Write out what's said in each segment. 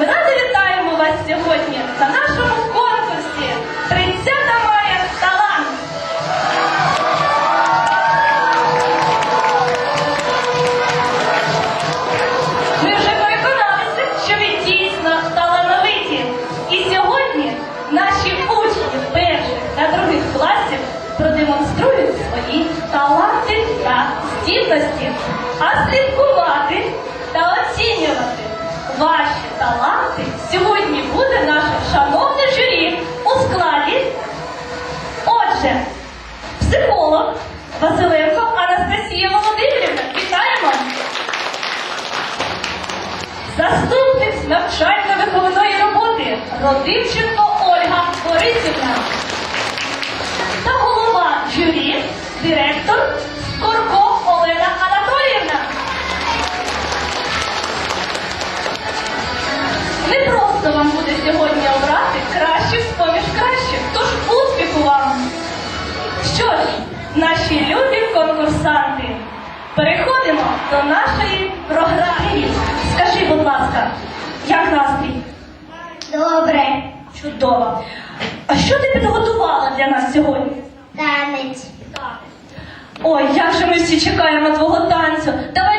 Ми раді вітаємо вас сьогодні на нашому Родимченко Ольга Борисівна та голова журі, директор Скорко Олена Анатоліївна. Не просто вам буде сьогодні обрати кращих з-поміж кращих, тож успіху вам! Що ж, наші любі конкурсанти, переходимо до нашої програми. Скажи, будь ласка, як настрій? Добре. Чудово. А що ти підготувала для нас сьогодні? Танець. Ой, як же ми всі чекаємо твого танцю. Давайте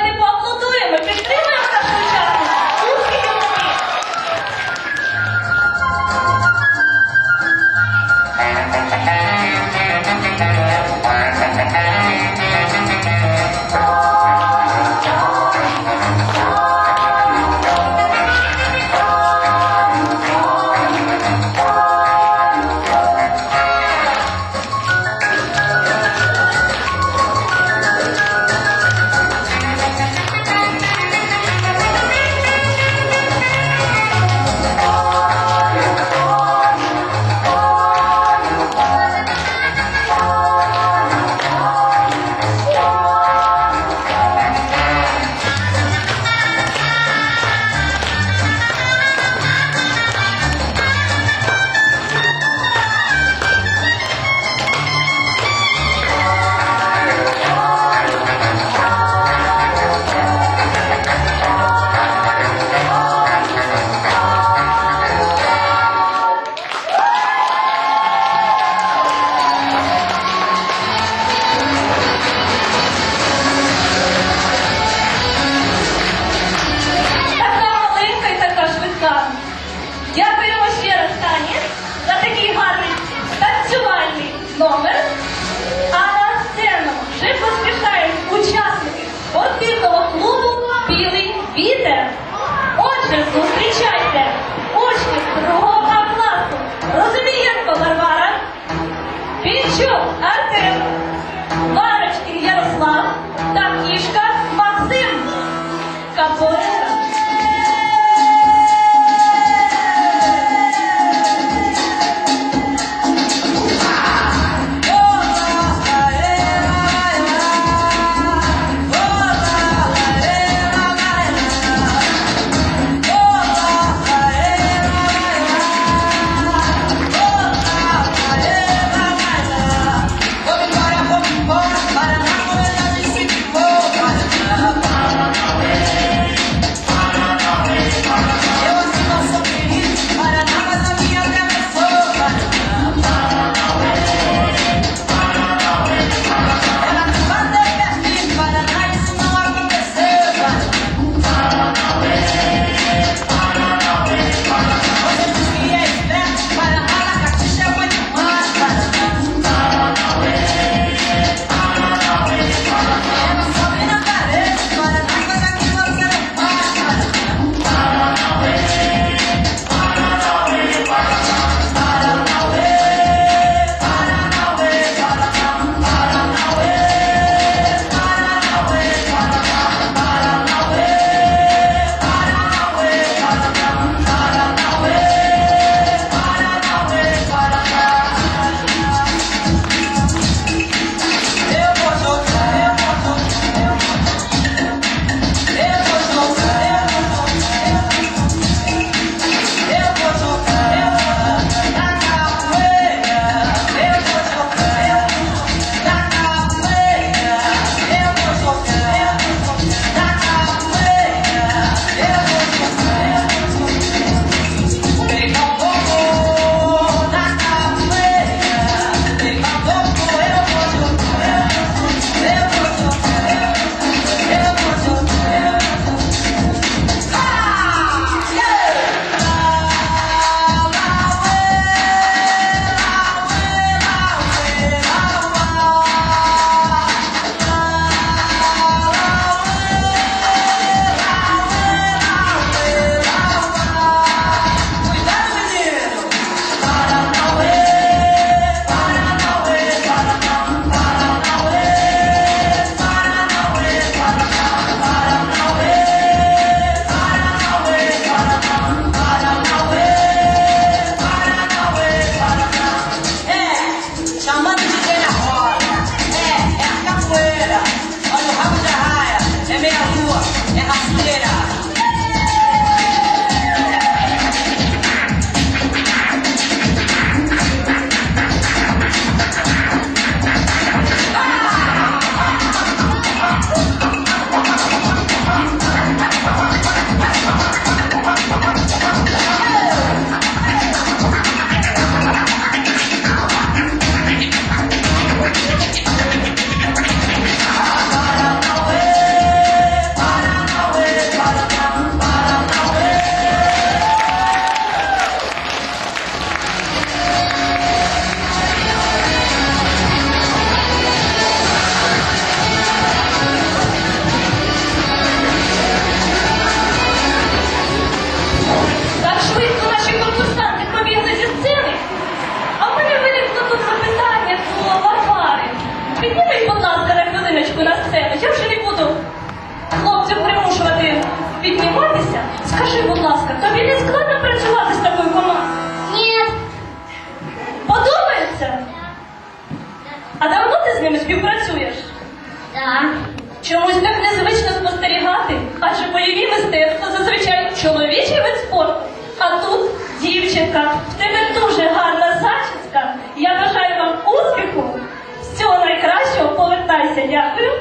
спостерігати, адже бойові мистецтва зазвичай чоловічий вид спорту. А тут дівчинка, в тебе дуже гарна зачіска. Я бажаю вам успіху. Всього найкращого повертайся, дякую.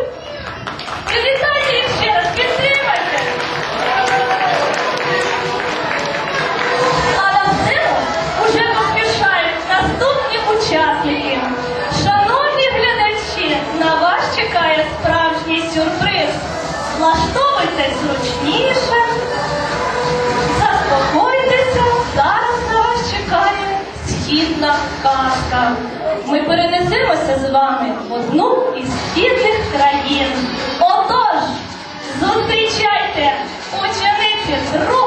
Збіжимося з вами в одну із східних країн. Отож, зустрічайте учениці друг.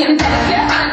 can.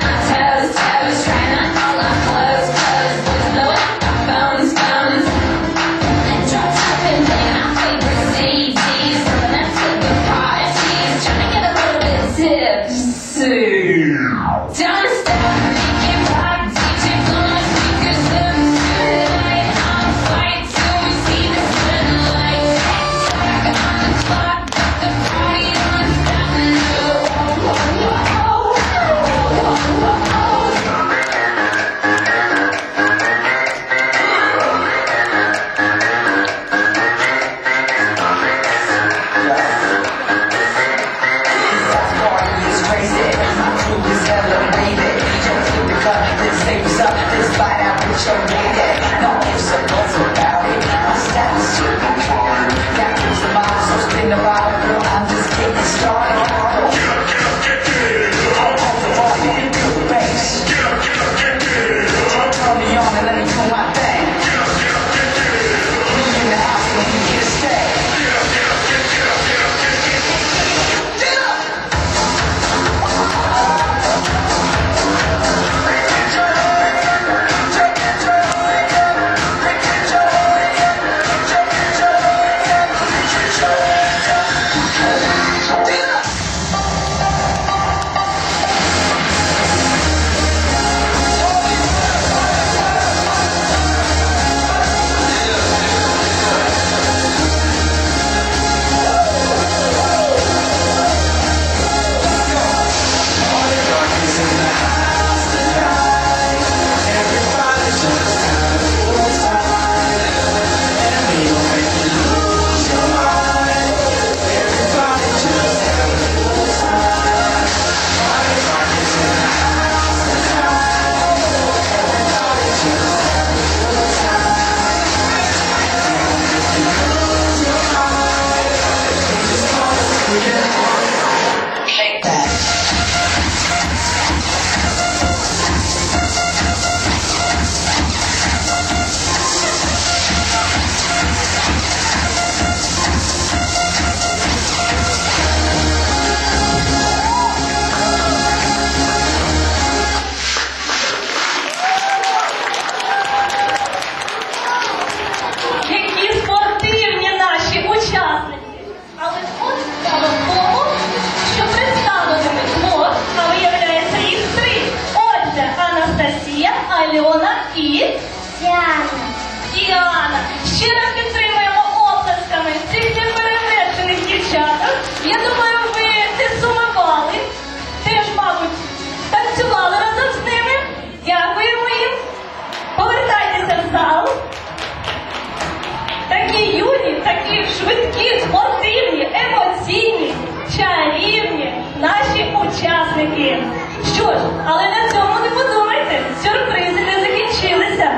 Але на цьому не подумайте, сюрпризи не закінчилися.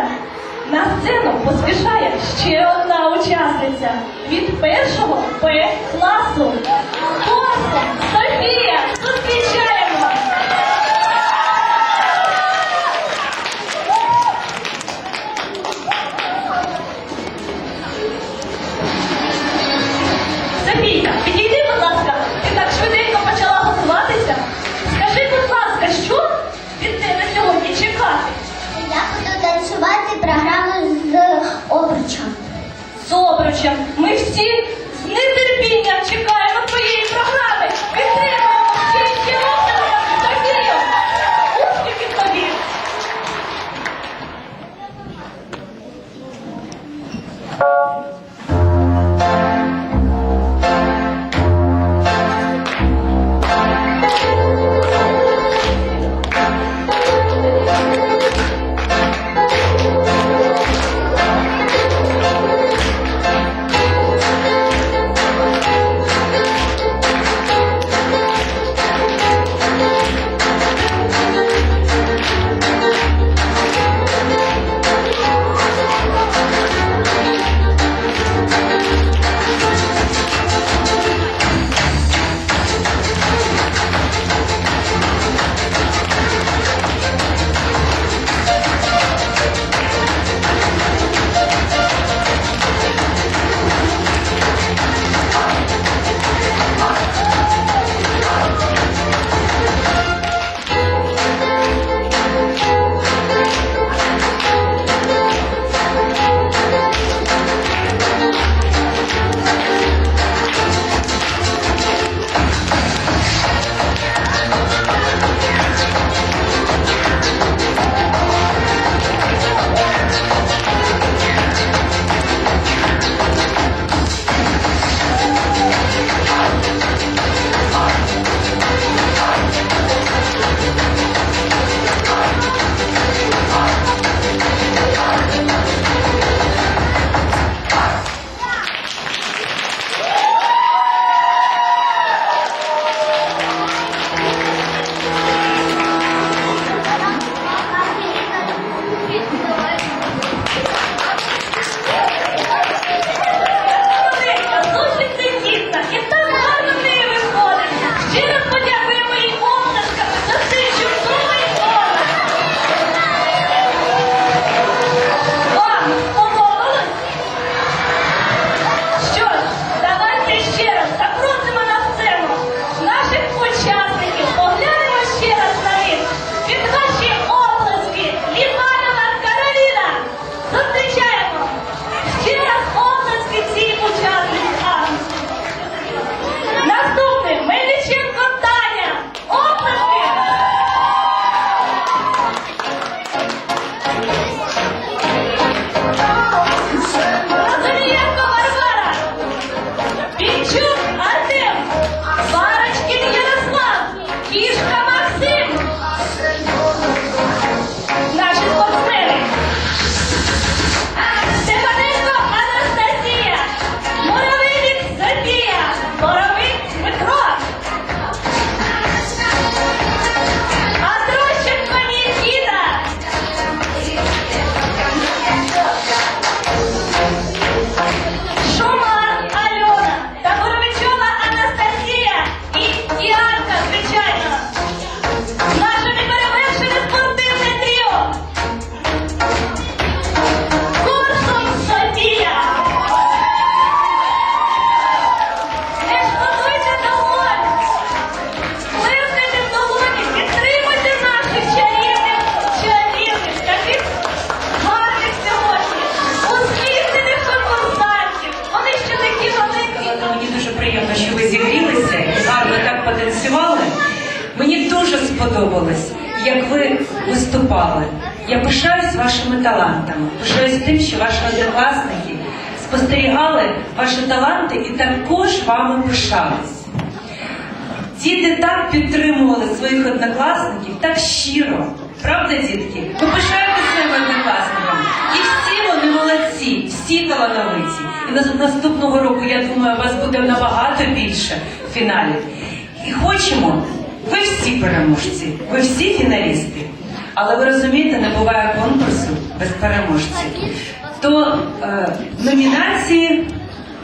На сцену поспішає ще одна учасниця від першого П класу. Я пишаюсь вашими талантами, пишаюсь тим, що ваші однокласники спостерігали ваші таланти і також вами пишались. Діти так підтримували своїх однокласників так щиро. Правда, дітки? Ви пишаєте своїми однокласниками. І всі вони молодці, всі талановиті. І наступного року, я думаю, вас буде набагато більше в фіналі. І хочемо, ви всі переможці, ви всі фіналісти. Але ви розумієте, не буває конкурсу без переможців. То е, номінації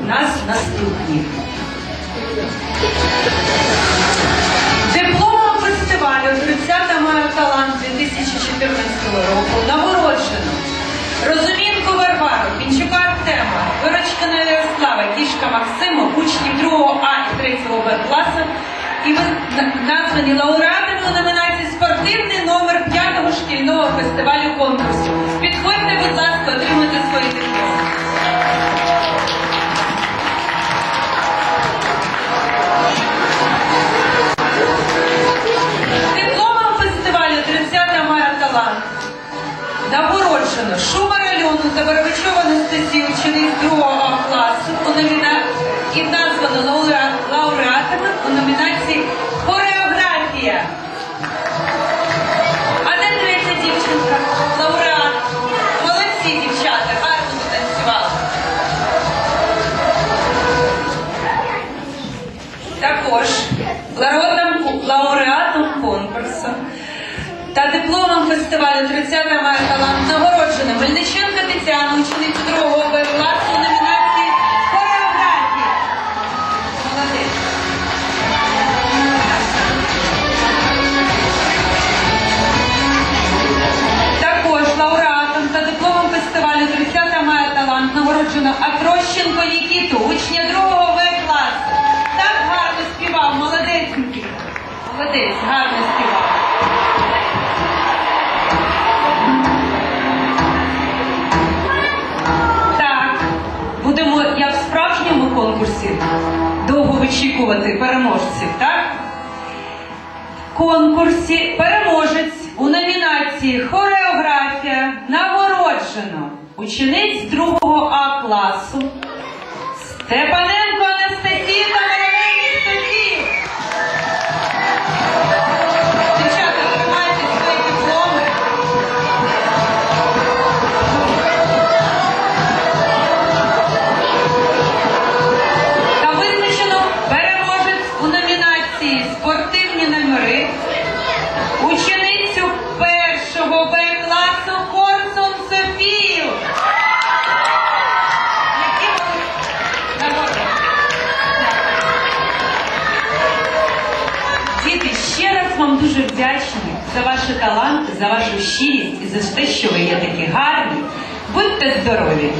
у нас наступні. Дипломом фестивалю 30 маю талант 2014 року нагороджено. Розумінку Варвару, Пінчука Артема, Вирочкина Ярослава, Кішка Максима, учні 2 А і 3 Б класу. І ви названі лауреатами у номінації Спортивний номер 5 шкільного фестивалю конкурсу. Підходьте, будь ласка, отримуйте свої дипломи. Дипломом фестивалю 30 мая талант нагороджено Шумар Альону та Боровичова Анастасію, учениць 2 А класу у номіна... і названо лауреат... лауреатами у номінації Хореографія. А де дивиться дівчинка? Лауреат. Молодці, дівчата, гарно потанцювали. Також лауреатом, конкурсу та дипломом фестивалю 30 мая талант нагороджена Мельниченка Тетяна, 2 Б класу нагороджено Акрощенко Нікіту, учня 2 В класу. Так гарно співав, молодець Нікіта. Молодець, гарно співав. Так, будемо, як в справжньому конкурсі, довго вичікувати переможців, так? Конкурсі переможець у номінації Хореографія нагороджено учениць 2 А класу Степаненко таланти, за вашу щирість і за те, що ви є такі гарні. Будьте здорові!